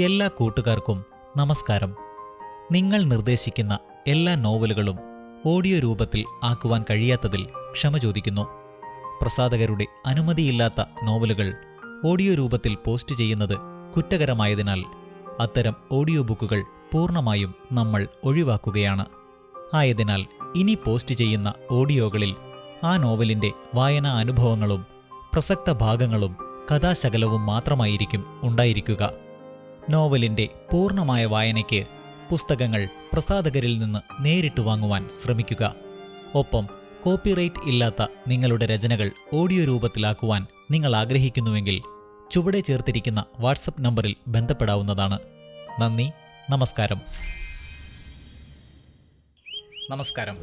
എല്ലാ കൂട്ടുകാർക്കും നമസ്കാരം. നിങ്ങൾ നിർദ്ദേശിക്കുന്ന എല്ലാ നോവലുകളും ഓഡിയോ രൂപത്തിൽ ആക്കുവാൻ കഴിയാത്തതിൽ ക്ഷമ ചോദിക്കുന്നു. പ്രസാധകരുടെ അനുമതിയില്ലാത്ത നോവലുകൾ ഓഡിയോ രൂപത്തിൽ പോസ്റ്റ് ചെയ്യുന്നത് കുറ്റകരമായതിനാൽ അത്തരം ഓഡിയോ ബുക്കുകൾ പൂർണമായും നമ്മൾ ഒഴിവാക്കുകയാണ്. ആയതിനാൽ ഇനി പോസ്റ്റ് ചെയ്യുന്ന ഓഡിയോകളിൽ ആ നോവലിന്റെ വായനാ അനുഭവങ്ങളും പ്രസക്ത ഭാഗങ്ങളും കഥാശകലവും മാത്രമായിരിക്കും ഉണ്ടായിരിക്കുക. നോവലിന്റെ പൂർണമായ വായനയ്ക്ക് പുസ്തകങ്ങൾ പ്രസാധകരിൽ നിന്ന് നേരിട്ട് വാങ്ങുവാൻ ശ്രമിക്കുക. ഒപ്പം കോപ്പിറൈറ്റ് ഇല്ലാത്ത നിങ്ങളുടെ രചനകൾ ഓഡിയോ രൂപത്തിലാക്കുവാൻ നിങ്ങൾ ആഗ്രഹിക്കുന്നുവെങ്കിൽ ചുവടെ ചേർത്തിരിക്കുന്ന വാട്സപ്പ് നമ്പറിൽ ബന്ധപ്പെടാവുന്നതാണ്. നന്ദി നമസ്കാരം. നമസ്കാരം.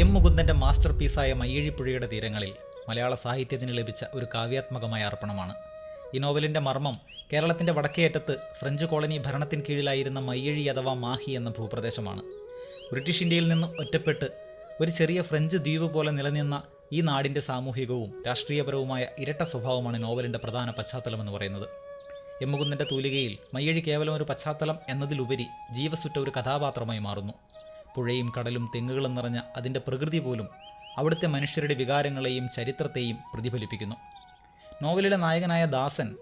എം മുകുന്ദന്റെ മാസ്റ്റർ പീസായ മയ്യഴിപ്പുഴയുടെ തീരങ്ങളിൽ മലയാള സാഹിത്യത്തിന് ലഭിച്ച ഒരു കാവ്യാത്മകമായ അർപ്പണമാണ്. ഈ നോവലിന്റെ മർമ്മം കേരളത്തിന്റെ വടക്കേയറ്റത്ത് ഫ്രഞ്ച് കോളനി ഭരണത്തിന് കീഴിലായിരുന്ന മയ്യഴി അഥവാ മാഹി എന്ന ഭൂപ്രദേശമാണ്. ബ്രിട്ടീഷ് ഇന്ത്യയിൽ നിന്ന് ഒറ്റപ്പെട്ട് ഒരു ചെറിയ ഫ്രഞ്ച് ദ്വീപ് പോലെ നിലനിന്ന ഈ നാടിന്റെ സാമൂഹികവും രാഷ്ട്രീയപരവുമായ ഇരട്ട സ്വഭാവമാണ് നോവലിന്റെ പ്രധാന പശ്ചാത്തലമെന്ന് പറയുന്നത്. എം മുകുന്ദന്റെ തൂലികയിൽ മയ്യഴി കേവലം ഒരു പശ്ചാത്തലം എന്നതിലുപരി ജീവസുറ്റ ഒരു കഥാപാത്രമായി മാറുന്നു. പുഴയും കടലും തെങ്ങുകളും നിറഞ്ഞ അതിന്റെ പ്രകൃതി പോലും അവിടുത്തെ മനുഷ്യരുടെ വികാരങ്ങളെയും ചരിത്രത്തെയും പ്രതിഫലിപ്പിക്കുന്നു. നോവലിലെ നായകനായ ദാസൻ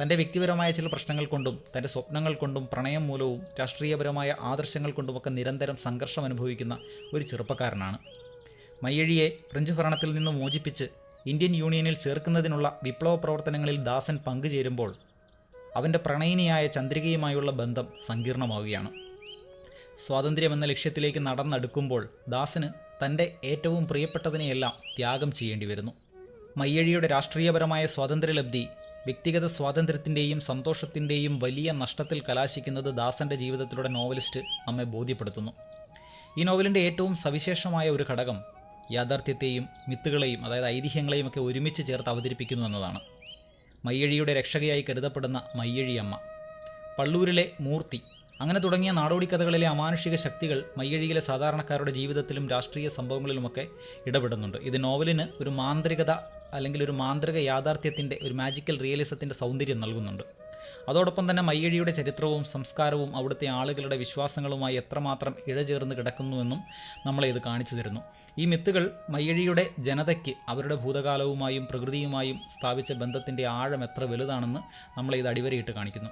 തന്റെ വ്യക്തിപരമായ ചില പ്രശ്നങ്ങൾ കൊണ്ടും തന്റെ സ്വപ്നങ്ങൾ കൊണ്ടും പ്രണയം മൂലവും രാഷ്ട്രീയപരമായ ആദർശങ്ങൾ കൊണ്ടുമൊക്കെ നിരന്തരം സംഘർഷം അനുഭവിക്കുന്ന ഒരു ചെറുപ്പക്കാരനാണ്. മയ്യഴിയെ ഫ്രഞ്ച് ഭരണത്തിൽ നിന്ന് മോചിപ്പിച്ച് ഇന്ത്യൻ യൂണിയനിൽ ചേർക്കുന്നതിനുള്ള വിപ്ലവ പ്രവർത്തനങ്ങളിൽ ദാസൻ പങ്കുചേരുമ്പോൾ അവന്റെ പ്രണയിനിയായ ചന്ദ്രികയുമായുള്ള ബന്ധം സങ്കീർണമാവുകയാണ്. സ്വാതന്ത്ര്യം എന്ന ലക്ഷ്യത്തിലേക്ക് നടന്നെടുക്കുമ്പോൾ ദാസന് തന്റെ ഏറ്റവും പ്രിയപ്പെട്ടതിനെയെല്ലാം ത്യാഗം ചെയ്യേണ്ടി വരുന്നു മയ്യഴിയുടെ രാഷ്ട്രീയപരമായ സ്വാതന്ത്ര്യലബ്ധി വ്യക്തിഗത സ്വാതന്ത്ര്യത്തിന്റെയും സന്തോഷത്തിന്റെയും വലിയ നഷ്ടത്തിൽ കലാശിക്കുന്നത് ദാസന്റെ ജീവിതത്തിലൂടെ നോവലിസ്റ്റ് നമ്മെ ബോധ്യപ്പെടുത്തുന്നു. ഈ നോവലിന്റെ ഏറ്റവും സവിശേഷമായ ഒരു ഘടകം യാഥാർത്ഥ്യത്തെയും മിത്തുകളെയും അതായത് ഐതിഹ്യങ്ങളെയും ഒക്കെ ഒരുമിച്ച് ചേർത്ത് അവതരിപ്പിക്കുന്നു എന്നതാണ്. മയ്യഴിയുടെ രക്ഷകയായി കരുതപ്പെടുന്ന മയ്യഴിയമ്മ. പള്ളൂരിലെ മൂർത്തി. അങ്ങനെ തുടങ്ങിയ നാടോടി കഥകളിലെ അമാനുഷിക ശക്തികൾ മയ്യഴിയിലെ സാധാരണക്കാരുടെ ജീവിതത്തിലും രാഷ്ട്രീയ സംഭവങ്ങളിലുമൊക്കെ ഇടപെടുന്നുണ്ട്. ഇത് നോവലിന് ഒരു മാന്ത്രികത അല്ലെങ്കിൽ ഒരു മാന്ത്രിക യാഥാർത്ഥ്യത്തിന്റെ ഒരു മാജിക്കൽ റിയലിസത്തിന്റെ സൗന്ദര്യം നൽകുന്നുണ്ട്. അതോടൊപ്പം തന്നെ മയ്യഴിയുടെ ചരിത്രവും സംസ്കാരവും അവിടുത്തെ ആളുകളുടെ വിശ്വാസങ്ങളുമായി എത്രമാത്രം ഇഴചേർന്ന് കിടക്കുന്നുവെന്നും നമ്മളെ ഇത് കാണിച്ചു തരുന്നു. ഈ മിത്തുകൾ മയ്യഴിയുടെ ജനതയ്ക്ക് അവരുടെ ഭൂതകാലവുമായും പ്രകൃതിയുമായും സ്ഥാപിച്ച ബന്ധത്തിന്റെ ആഴം എത്ര വലുതാണെന്ന് നമ്മളെ ഇത് അടിവരയിട്ട് കാണിക്കുന്നു.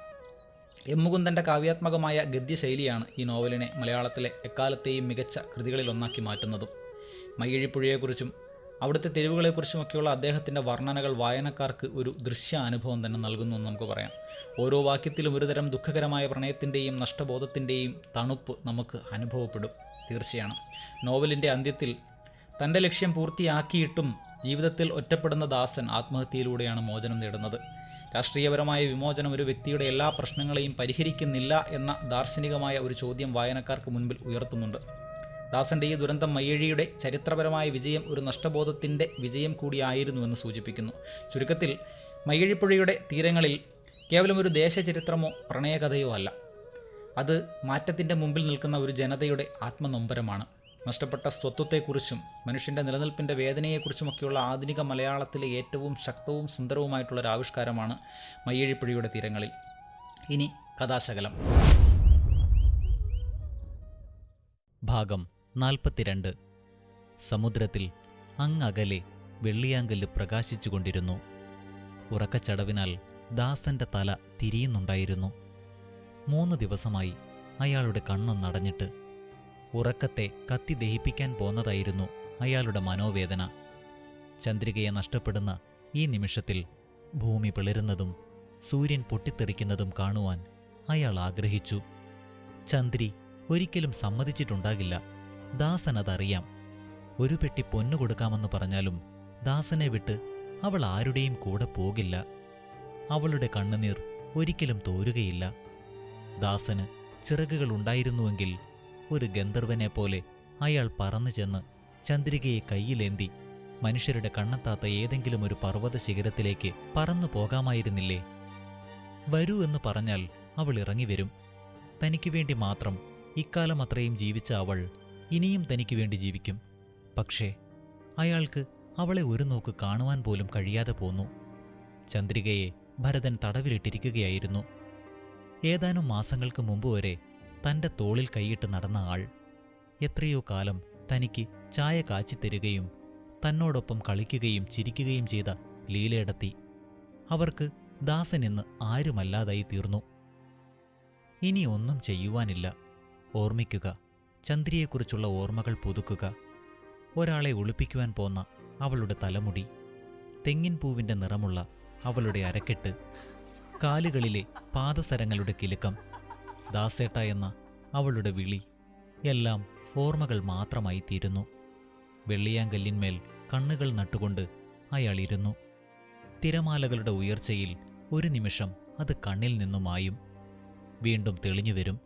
എം. മുകുന്ദന്റെ കാവ്യാത്മകമായ ഗദ്യശൈലിയാണ് ഈ നോവലിനെ മലയാളത്തിലെ എക്കാലത്തെയും മികച്ച കൃതികളിലൊന്നാക്കി മാറ്റുന്നതും. മയ്യഴിപ്പുഴയെക്കുറിച്ചും അവിടുത്തെ തെരുവുകളെക്കുറിച്ചുമൊക്കെയുള്ള അദ്ദേഹത്തിന്റെ വർണനകൾ വായനക്കാർക്ക് ഒരു ദൃശ്യ അനുഭവം തന്നെ നൽകുന്നു എന്ന് നമുക്ക് പറയാം. ഓരോ വാക്യത്തിലും ഒരുതരം ദുഃഖകരമായ പ്രണയത്തിന്റെയും നഷ്ടബോധത്തിന്റെയും തണുപ്പ് നമുക്ക് അനുഭവപ്പെടും. തീർച്ചയാണ്. നോവലിന്റെ അന്ത്യത്തിൽ തന്റെ ലക്ഷ്യം പൂർത്തിയാക്കിയിട്ടും ജീവിതത്തിൽ ഒറ്റപ്പെടുന്ന ദാസൻ ആത്മഹത്യയിലൂടെയാണ് മോചനം നേടുന്നത്. രാഷ്ട്രീയപരമായ വിമോചനം ഒരു വ്യക്തിയുടെ എല്ലാ പ്രശ്നങ്ങളെയും പരിഹരിക്കുന്നില്ല എന്ന ദാർശനികമായ ഒരു ചോദ്യം വായനക്കാർക്ക് മുൻപിൽ ഉയർത്തുന്നുണ്ട്. ദാസന്റെ ഈ ദുരന്തം മയ്യഴിയുടെ ചരിത്രപരമായ വിജയം ഒരു നഷ്ടബോധത്തിന്റെ വിജയം കൂടിയായിരുന്നുവെന്ന് സൂചിപ്പിക്കുന്നു. ചുരുക്കത്തിൽ മയ്യഴിപ്പുഴയുടെ തീരങ്ങളിൽ കേവലം ഒരു ദേശചരിത്രമോ പ്രണയകഥയോ അല്ല. അത് മാറ്റത്തിന്റെ മുമ്പിൽ നിൽക്കുന്ന ഒരു ജനതയുടെ ആത്മനൊമ്പരമാണ്. നഷ്ടപ്പെട്ട സ്വത്വത്തെക്കുറിച്ചും മനുഷ്യന്റെ നിലനിൽപ്പിന്റെ വേദനയെക്കുറിച്ചുമൊക്കെയുള്ള ആധുനിക മലയാളത്തിലെ ഏറ്റവും ശക്തവും സുന്ദരവുമായിട്ടുള്ള ഒരു ആവിഷ്കാരമാണ് മയ്യഴിപ്പുഴയുടെ തീരങ്ങളിൽ. ഇനി കഥാശകലം. ഭാഗം നാൽപ്പത്തിരണ്ട്. സമുദ്രത്തിൽ അങ്ങകലെ വെള്ളിയാങ്കല്ല് പ്രകാശിച്ചുകൊണ്ടിരുന്നു. ഉറക്കച്ചടവിനാൽ ദാസന്റെ തല തിരിയുന്നുണ്ടായിരുന്നു. മൂന്ന് ദിവസമായി അയാളുടെ കണ്ണൊന്നടഞ്ഞിട്ട് ഉറക്കത്തെ കത്തി ദഹിപ്പിക്കാൻ പോന്നതായിരുന്നു അയാളുടെ മനോവേദന. ചന്ദ്രികയെ നഷ്ടപ്പെടുന്ന ഈ നിമിഷത്തിൽ ഭൂമി പിളരുന്നതും സൂര്യൻ പൊട്ടിത്തെറിക്കുന്നതും കാണുവാൻ അയാൾ ആഗ്രഹിച്ചു. ചന്ദ്രി ഒരിക്കലും സമ്മതിച്ചിട്ടുണ്ടാകില്ല. ദാസൻ അതറിയാം. ഒരു പെട്ടി പൊന്നു കൊടുക്കാമെന്ന് പറഞ്ഞാലും ദാസനെ വിട്ട് അവൾ ആരുടെയും കൂടെ പോകില്ല. അവളുടെ കണ്ണുനീർ ഒരിക്കലും തോരുകയില്ല. ദാസന് ചിറകുകൾ ഉണ്ടായിരുന്നുവെങ്കിൽ ഒരു ഗന്ധർവനെ പോലെ അയാൾ പറന്നു ചെന്ന് ചന്ദ്രികയെ കയ്യിലേന്തി മനുഷ്യരുടെ കണ്ണെത്താത്ത ഏതെങ്കിലും ഒരു പർവത ശിഖരത്തിലേക്ക് പറന്നു പോകാമായിരുന്നില്ലേ? വരൂ എന്ന് പറഞ്ഞാൽ അവൾ ഇറങ്ങി വരും തനിക്ക് വേണ്ടി മാത്രം ഇക്കാലം അത്രയും ജീവിച്ച അവൾ ഇനിയും തനിക്ക് വേണ്ടി ജീവിക്കും. പക്ഷേ അയാൾക്ക് അവളെ ഒരു നോക്ക് കാണുവാൻ പോലും കഴിയാതെ പോന്നു. ചന്ദ്രികയെ ഭരതൻ തടവിലിട്ടിരിക്കുകയായിരുന്നു. ഏതാനും മാസങ്ങൾക്ക് മുമ്പ് വരെ തന്റെ തോളിൽ കൈയിട്ട് നടന്ന ആൾ എത്രയോ കാലം തനിക്ക് ചായ കാച്ചിത്തരുകയും തന്നോടൊപ്പം കളിക്കുകയും ചിരിക്കുകയും ചെയ്ത ലീലയിടത്തി അവർക്ക് ദാസൻ ഇന്ന് ആരുമല്ലാതായി തീർന്നു. ഇനി ഒന്നും ചെയ്യുവാനില്ല. ഓർമ്മിക്കുക ചന്ദ്രിയെക്കുറിച്ചുള്ള ഓർമ്മകൾ പുതുക്കുക. ഒരാളെ ഒളിപ്പിക്കുവാൻ പോന്ന അവളുടെ തലമുടി തെങ്ങിൻ പൂവിന്റെ നിറമുള്ള അവളുടെ അരക്കെട്ട് കാലുകളിലെ പാദസരങ്ങളുടെ കിലുക്കം ദാസേട്ട എന്ന അവളുടെ വിളി എല്ലാം ഓർമ്മകൾ മാത്രമായി തീരുന്നു വെള്ളിയാങ്കല്ലിന്മേൽ കണ്ണുകൾ നട്ടുകൊണ്ട് അയാൾ ഇരുന്നു. തിരമാലകളുടെ ഉയർച്ചയിൽ ഒരു നിമിഷം അത് കണ്ണിൽ നിന്നുമായും വീണ്ടും തെളിഞ്ഞുവരും.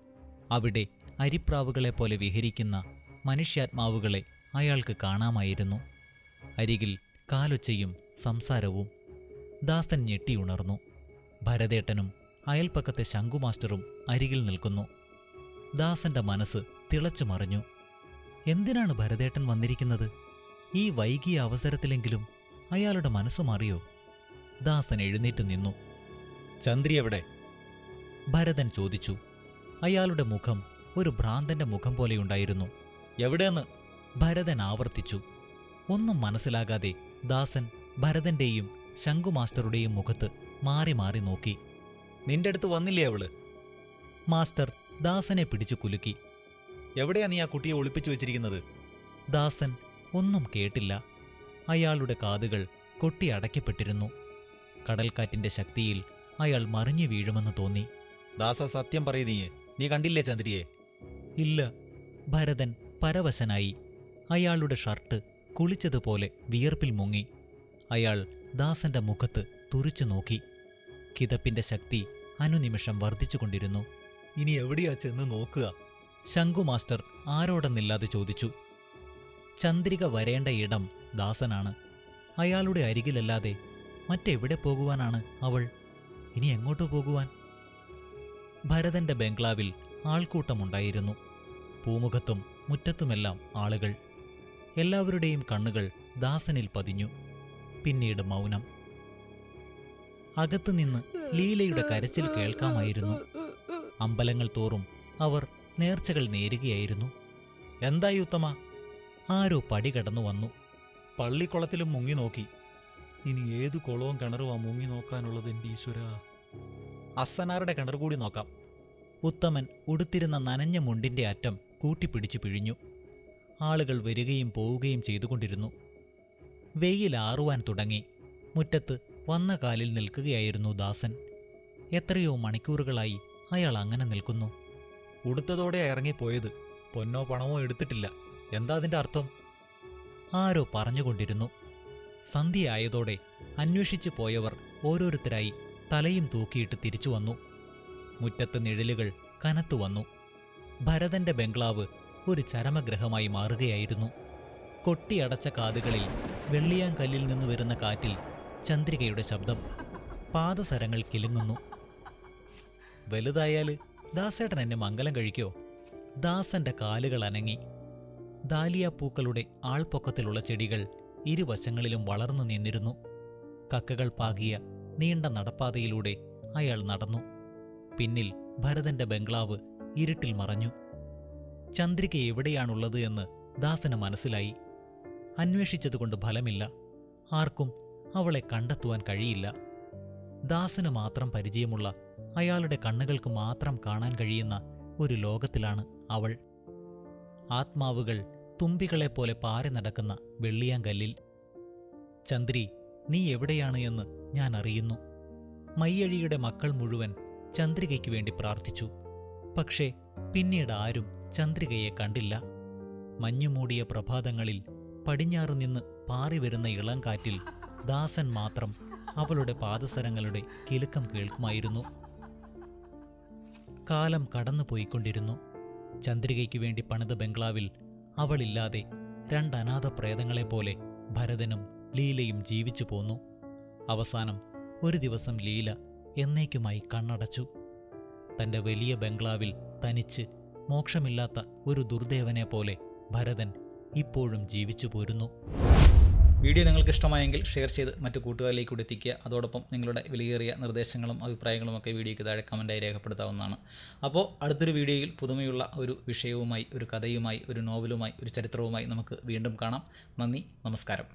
അവിടെ അരിപ്രാവുകളെപ്പോലെ വിഹരിക്കുന്ന മനുഷ്യാത്മാവുകളെ അയാൾക്ക് കാണാമായിരുന്നു. അരികിൽ കാലൊച്ചയും സംസാരവും ദാസൻ ഞെട്ടിയുണർന്നു ഭരതേട്ടനും അയൽപ്പക്കത്തെ ശംഖുമാസ്റ്ററും അരികിൽ നിൽക്കുന്നു. ദാസന്റെ മനസ്സ് തിളച്ചു മറിഞ്ഞു. എന്തിനാണ് ഭരതേട്ടൻ വന്നിരിക്കുന്നത്? ഈ വൈകിയ അവസരത്തിലെങ്കിലും അയാളുടെ മനസ്സ് മാറിയോ? ദാസൻ എഴുന്നേറ്റ് നിന്നു. ചന്ദ്രി എവിടെ? ഭരതൻ ചോദിച്ചു. അയാളുടെ മുഖം ഒരു ഭ്രാന്തന്റെ മുഖം പോലെയുണ്ടായിരുന്നു എവിടെയെന്ന് ഭരതൻ ആവർത്തിച്ചു. ഒന്നും മനസ്സിലാകാതെ ദാസൻ ഭരതന്റെയും ശംഖുമാസ്റ്ററുടെയും മുഖത്ത് മാറി മാറി നോക്കി. നിന്റെ അടുത്ത് വന്നില്ലേ അവൾ? മാസ്റ്റർ ദാസനെ പിടിച്ചു കുലുക്കി. എവിടെയാ നീ ആ കുട്ടിയെ ഒളിപ്പിച്ചു വെച്ചിരിക്കുന്നത്? ദാസൻ ഒന്നും കേട്ടില്ല. അയാളുടെ കാതുകൾ കൊട്ടി അടയ്ക്കപ്പെട്ടിരുന്നു. കടൽക്കാറ്റിന്റെ ശക്തിയിൽ അയാൾ മറിഞ്ഞു വീഴുമെന്ന് തോന്നി. ദാസ സത്യം പറയൂ നീ. നീ കണ്ടില്ലേ ചന്ദ്രിയെ? ഇല്ല. ഭരതൻ പരവശനായി. അയാളുടെ ഷർട്ട് കുളിച്ചതുപോലെ വിയർപ്പിൽ മുങ്ങി. അയാൾ ദാസന്റെ മുഖത്ത് തുറിച്ചു നോക്കി. കിതപ്പിന്റെ ശക്തി അനുനിമിഷം വർദ്ധിച്ചുകൊണ്ടിരുന്നു. ഇനി എവിടെയാ ചെന്ന് നോക്കുക? ശംഖു മാസ്റ്റർ ആരോടെന്നില്ലാതെ ചോദിച്ചു. ചന്ദ്രിക വരേണ്ട ഇടം ദാസനാണ്. അയാളുടെ അരികിലല്ലാതെ മറ്റെവിടെ പോകുവാനാണ് അവൾ? ഇനി എങ്ങോട്ടു പോകുവാൻ? ഭരതന്റെ ബംഗ്ലാവിൽ ആൾക്കൂട്ടമുണ്ടായിരുന്നു. പൂമുഖത്തും മുറ്റത്തുമെല്ലാം ആളുകൾ. എല്ലാവരുടെയും കണ്ണുകൾ ദാസനിൽ പതിഞ്ഞു. പിന്നീട് മൗനം. അകത്തുനിന്ന് ലീലയുടെ കരച്ചിൽ കേൾക്കാമായിരുന്നു. അമ്പലങ്ങൾ തോറും അവർ നേർച്ചകൾ നേരുകയായിരുന്നു. എന്തായി ഉത്തമ? ആരോ പടി കടന്നു വന്നു. പള്ളിക്കുളത്തിലും മുങ്ങി നോക്കി. ഇനി ഏതു കുളവും കിണറുവാ മുങ്ങി നോക്കാനുള്ളത് എന്റെ ഈശ്വര. അസനാറുടെ കിണർ കൂടി നോക്കാം. ഉത്തമൻ ഉടുത്തിരുന്ന നനഞ്ഞ മുണ്ടിന്റെ അറ്റം കൂട്ടിപ്പിടിച്ചു പിഴിഞ്ഞു. ആളുകൾ വരികയും പോവുകയും ചെയ്തുകൊണ്ടിരുന്നു. വെയിൽ ആറുവാൻ തുടങ്ങി. മുറ്റത്ത് വന്ന കാലിൽ നിൽക്കുകയായിരുന്നു ദാസൻ. എത്രയോ മണിക്കൂറുകളായി അയാൾ അങ്ങനെ നിൽക്കുന്നു. ഉടുത്തതോടെ ഇറങ്ങിപ്പോയത് പൊന്നോ പണമോ എടുത്തിട്ടില്ല. എന്താ അതിന്റെ അർത്ഥം? ആരോ പറഞ്ഞുകൊണ്ടിരുന്നു. സന്ധ്യയായതോടെ അന്വേഷിച്ചു പോയവർ ഓരോരുത്തരായി തലയും തൂക്കിയിട്ട് തിരിച്ചു വന്നു. മുറ്റത്ത് നിഴലുകൾ കനത്തു വന്നു. ഭരതന്റെ ബംഗ്ലാവ് ഒരു ചരമഗ്രഹമായി മാറുകയായിരുന്നു. കൊട്ടിയടച്ച കാതുകളിൽ വെള്ളിയാങ്കല്ലിൽ നിന്ന് വരുന്ന കാറ്റിൽ ചന്ദ്രികയുടെ ശബ്ദം പാദസരങ്ങൾ കിലുങ്ങുന്നു. വലുതായാൽ ദാസേട്ടൻ എന്നെ മംഗലം കഴിക്കോ? ദാസന്റെ കാലുകൾ അനങ്ങി. ദാലിയാപ്പൂക്കളുടെ പൂക്കളുടെ ആൾപ്പൊക്കത്തിലുള്ള ചെടികൾ ഇരുവശങ്ങളിലും വളർന്നു നിന്നിരുന്നു. കക്കകൾ പാകിയ നീണ്ട നടപ്പാതയിലൂടെ അയാൾ നടന്നു. പിന്നിൽ ഭരതന്റെ ബംഗ്ലാവ് ഇരുട്ടിൽ മറഞ്ഞു. ചന്ദ്രിക എവിടെയാണുള്ളത് എന്ന് ദാസന് മനസ്സിലായി. അന്വേഷിച്ചതുകൊണ്ട് ഫലമില്ല. ആർക്കും അവളെ കണ്ടെത്തുവാൻ കഴിയില്ല. ദാസന് മാത്രം പരിചയമുള്ള അയാളുടെ കണ്ണുകൾക്ക് മാത്രം കാണാൻ കഴിയുന്ന ഒരു ലോകത്തിലാണ് അവൾ. ആത്മാവുകൾ തുമ്പികളെപ്പോലെ പാറി നടക്കുന്ന വെള്ളിയാങ്കല്ലിൽ. ചന്ദ്രി നീ എവിടെയാണ് എന്ന് ഞാൻ അറിയുന്നു. മയ്യഴിയുടെ മക്കൾ മുഴുവൻ ചന്ദ്രികയ്ക്ക് വേണ്ടി പ്രാർത്ഥിച്ചു. പക്ഷേ പിന്നീട് ആരും ചന്ദ്രികയെ കണ്ടില്ല. മഞ്ഞുമൂടിയ പ്രഭാതങ്ങളിൽ പടിഞ്ഞാറു നിന്ന് പാറിവരുന്ന ഇളം കാറ്റിൽ ദാസൻ മാത്രം അവളുടെ പാദസരങ്ങളുടെ കിലുക്കം കേൾക്കുമായിരുന്നു. കാലം കടന്നുപോയിക്കൊണ്ടിരുന്നു ചന്ദ്രികയ്ക്ക് വേണ്ടി പണിത ബംഗ്ലാവിൽ അവളില്ലാതെ രണ്ട് അനാഥ പ്രേതങ്ങളെപ്പോലെ ഭരതനും ലീലയും ജീവിച്ചു പോന്നു. അവസാനം ഒരു ദിവസം ലീല എന്നേക്കുമായി കണ്ണടച്ചു. തന്റെ വലിയ ബംഗ്ലാവിൽ തനിച്ച് മോക്ഷമില്ലാത്ത ഒരു ദുർദേവനെ പോലെ ഭരതൻ ഇപ്പോഴും ജീവിച്ചു പോരുന്നു. വീഡിയോ നിങ്ങൾക്ക് ഇഷ്ടമായെങ്കിൽ ഷെയർ ചെയ്ത് മറ്റു കൂട്ടുകാരിലേക്ക് കൂടി എത്തിക്കുക. അതോടൊപ്പം നിങ്ങളുടെ വിലയേറിയ നിർദ്ദേശങ്ങളും അഭിപ്രായങ്ങളും ഒക്കെ വീഡിയോയ്ക്ക് താഴെ കമന്റായി രേഖപ്പെടുത്താവുന്നതാണ്. അപ്പോൾ അടുത്തൊരു വീഡിയോയിൽ പുതുമയുള്ള ഒരു വിഷയവുമായി ഒരു കഥയുമായി ഒരു നോവലുമായി ഒരു ചരിത്രവുമായി നമുക്ക് വീണ്ടും കാണാം. നന്ദി നമസ്കാരം.